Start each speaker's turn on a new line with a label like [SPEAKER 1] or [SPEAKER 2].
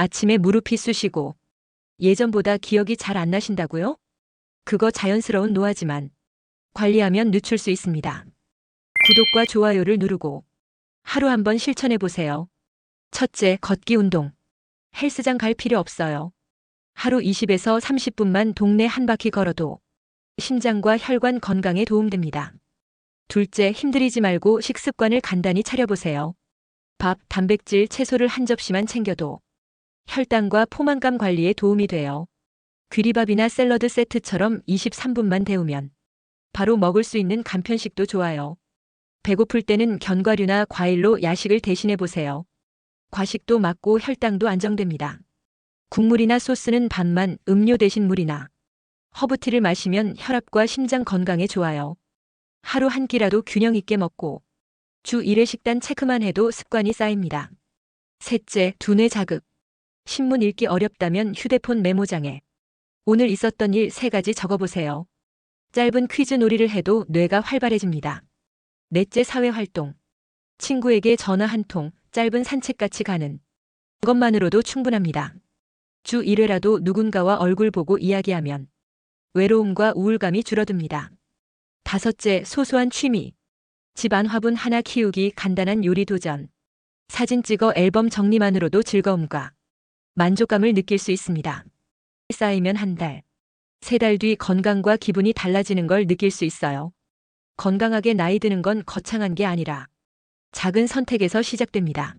[SPEAKER 1] 아침에 무릎이 쑤시고 예전보다 기억이 잘 안 나신다고요? 그거 자연스러운 노화지만 관리하면 늦출 수 있습니다. 구독과 좋아요를 누르고 하루 한번 실천해 보세요. 첫째, 걷기 운동. 헬스장 갈 필요 없어요. 하루 20에서 30분만 동네 한 바퀴 걸어도 심장과 혈관 건강에 도움됩니다. 둘째, 힘들이지 말고 식습관을 간단히 차려보세요. 밥, 단백질, 채소를 한 접시만 챙겨도 혈당과 포만감 관리에 도움이 돼요. 귀리밥이나 샐러드 세트처럼 23분만 데우면 바로 먹을 수 있는 간편식도 좋아요. 배고플 때는 견과류나 과일로 야식을 대신해 보세요. 과식도 맞고 혈당도 안정됩니다. 국물이나 소스는 반만 음료 대신 물이나 허브티를 마시면 혈압과 심장 건강에 좋아요. 하루 한 끼라도 균형 있게 먹고 주 1회 식단 체크만 해도 습관이 쌓입니다. 셋째, 두뇌 자극. 신문 읽기 어렵다면 휴대폰 메모장에 오늘 있었던 일 세 가지 적어보세요. 짧은 퀴즈 놀이를 해도 뇌가 활발해집니다. 넷째, 사회 활동. 친구에게 전화 한 통, 짧은 산책같이 가는 것만으로도 충분합니다. 주 1회라도 누군가와 얼굴 보고 이야기하면 외로움과 우울감이 줄어듭니다. 다섯째, 소소한 취미. 집안 화분 하나 키우기 간단한 요리 도전. 사진 찍어 앨범 정리만으로도 즐거움과 만족감을 느낄 수 있습니다. 쌓이면 한 달, 세 달 뒤 건강과 기분이 달라지는 걸 느낄 수 있어요. 건강하게 나이 드는 건 거창한 게 아니라 작은 선택에서 시작됩니다.